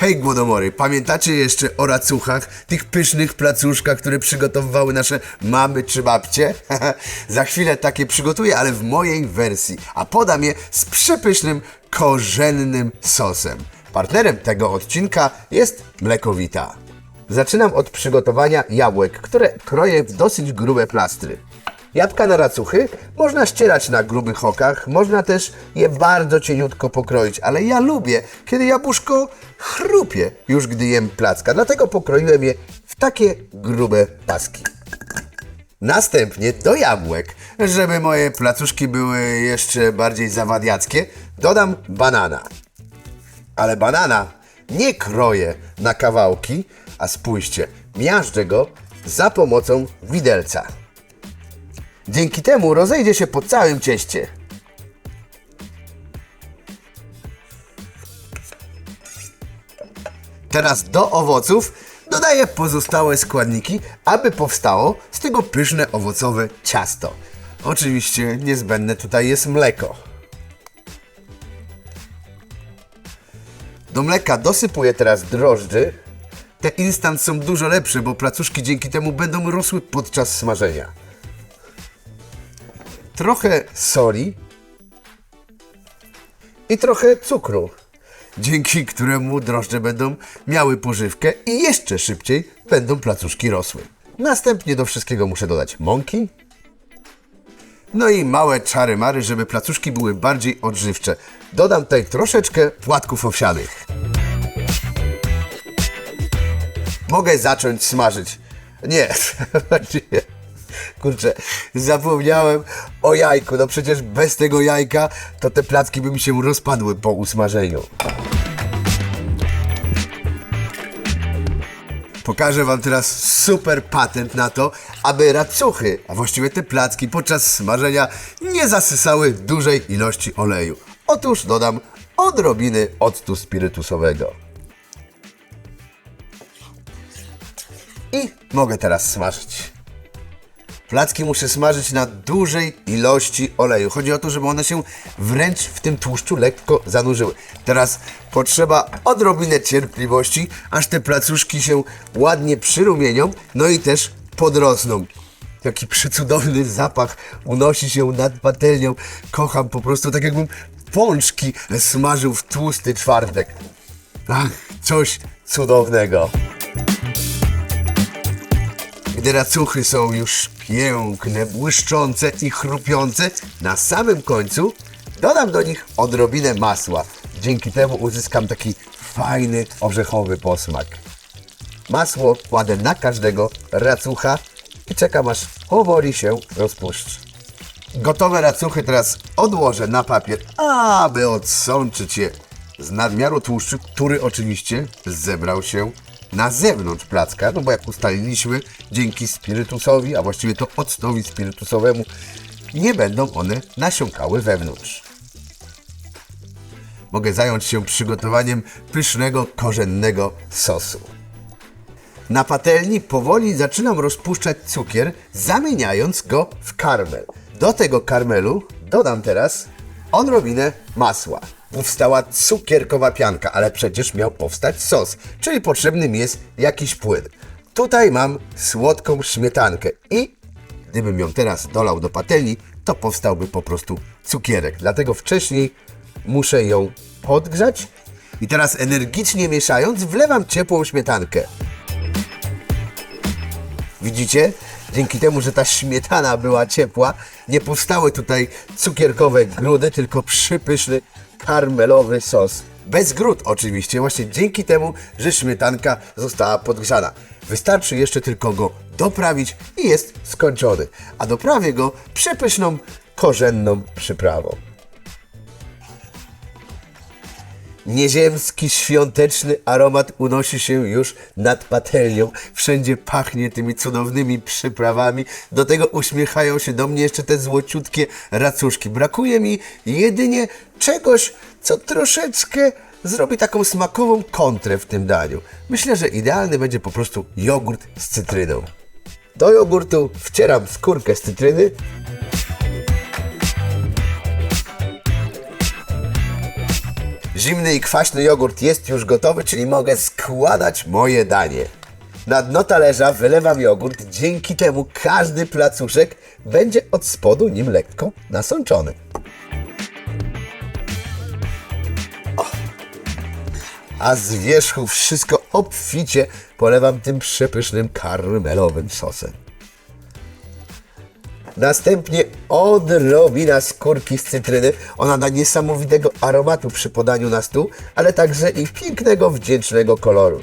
Hej głodomory, pamiętacie jeszcze o racuchach, tych pysznych placuszkach, które przygotowywały nasze mamy czy babcie? Za chwilę takie przygotuję, ale w mojej wersji, a podam je z przepysznym, korzennym sosem. Partnerem tego odcinka jest Mlekowita. Zaczynam od przygotowania jabłek, które kroję w dosyć grube plastry. Jabłka na racuchy można ścierać na grubych okach, można też je bardzo cieniutko pokroić, ale ja lubię, kiedy jabłuszko chrupie już gdy jem placka, dlatego pokroiłem je w takie grube paski. Następnie do jabłek, żeby moje placuszki były jeszcze bardziej zawadiackie, dodam banana. Ale banana nie kroję na kawałki, a spójrzcie, miażdżę go za pomocą widelca. Dzięki temu rozejdzie się po całym cieście. Teraz do owoców dodaję pozostałe składniki, aby powstało z tego pyszne owocowe ciasto. Oczywiście niezbędne tutaj jest mleko. Do mleka dosypuję teraz drożdży. Te instant są dużo lepsze, bo placuszki dzięki temu będą rosły podczas smażenia trochę soli i trochę cukru, dzięki któremu drożdże będą miały pożywkę i jeszcze szybciej będą placuszki rosły. Następnie do wszystkiego muszę dodać mąki, no i małe czary mary, żeby placuszki były bardziej odżywcze. Dodam tutaj troszeczkę płatków owsianych. Mogę zacząć smażyć. Nie, nie. Kurczę, zapomniałem o jajku. No przecież bez tego jajka to te placki by mi się rozpadły po usmażeniu. Pokażę Wam teraz super patent na to, aby racuchy, a właściwie te placki podczas smażenia nie zasysały dużej ilości oleju. Otóż dodam odrobiny octu spirytusowego. I mogę teraz smażyć. Placki muszę smażyć na dużej ilości oleju. Chodzi o to, żeby one się wręcz w tym tłuszczu lekko zanurzyły. Teraz potrzeba odrobinę cierpliwości, aż te placuszki się ładnie przyrumienią, no i też podrosną. Jaki przecudowny zapach unosi się nad patelnią. Kocham po prostu, tak jakbym pączki smażył w tłusty czwartek. Ach, coś cudownego. Gdy racuchy są już piękne, błyszczące i chrupiące, na samym końcu dodam do nich odrobinę masła. Dzięki temu uzyskam taki fajny, orzechowy posmak. Masło kładę na każdego racucha i czekam aż powoli się rozpuści. Gotowe racuchy teraz odłożę na papier, aby odsączyć je z nadmiaru tłuszczu, który oczywiście zebrał się na zewnątrz placka, no bo jak ustaliliśmy, dzięki spirytusowi, a właściwie to octowi spirytusowemu, nie będą one nasiąkały wewnątrz. Mogę zająć się przygotowaniem pysznego, korzennego sosu. Na patelni powoli zaczynam rozpuszczać cukier, zamieniając go w karmel. Do tego karmelu dodam teraz odrobinę masła. Powstała cukierkowa pianka, ale przecież miał powstać sos, czyli potrzebny mi jest jakiś płyn. Tutaj mam słodką śmietankę i gdybym ją teraz dolał do patelni, to powstałby po prostu cukierek. Dlatego wcześniej muszę ją podgrzać i teraz energicznie mieszając wlewam ciepłą śmietankę. Widzicie? Dzięki temu, że ta śmietana była ciepła, nie powstały tutaj cukierkowe grudy, tylko przypyszny karmelowy sos. Bez grud oczywiście, właśnie dzięki temu, że śmietanka została podgrzana. Wystarczy jeszcze tylko go doprawić i jest skończony. A doprawię go przepyszną, korzenną przyprawą. Nieziemski, świąteczny aromat unosi się już nad patelnią. Wszędzie pachnie tymi cudownymi przyprawami. Do tego uśmiechają się do mnie jeszcze te złociutkie racuszki. Brakuje mi jedynie czegoś, co troszeczkę zrobi taką smakową kontrę w tym daniu. Myślę, że idealny będzie po prostu jogurt z cytryną. Do jogurtu wcieram skórkę z cytryny. Zimny i kwaśny jogurt jest już gotowy, czyli mogę składać moje danie. Na dno talerza wylewam jogurt, dzięki temu każdy placuszek będzie od spodu nim lekko nasączony. a z wierzchu wszystko obficie polewam tym przepysznym karmelowym sosem. Następnie odrobina skórki z cytryny. Ona da niesamowitego aromatu przy podaniu na stół, ale także i pięknego, wdzięcznego koloru.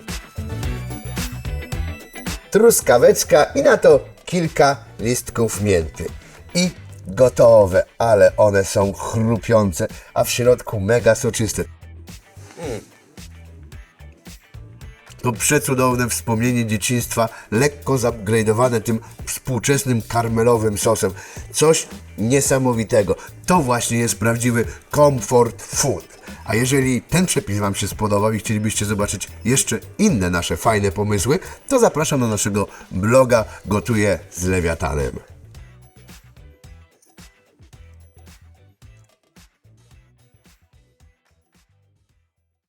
Truskaweczka i na to kilka listków mięty. I gotowe, ale one są chrupiące, a w środku mega soczyste. To przecudowne wspomnienie dzieciństwa, lekko zupgrade'owane tym współczesnym karmelowym sosem. Coś niesamowitego. To właśnie jest prawdziwy comfort food. A jeżeli ten przepis Wam się spodobał i chcielibyście zobaczyć jeszcze inne nasze fajne pomysły, to zapraszam do naszego bloga Gotuję z Lewiatanem.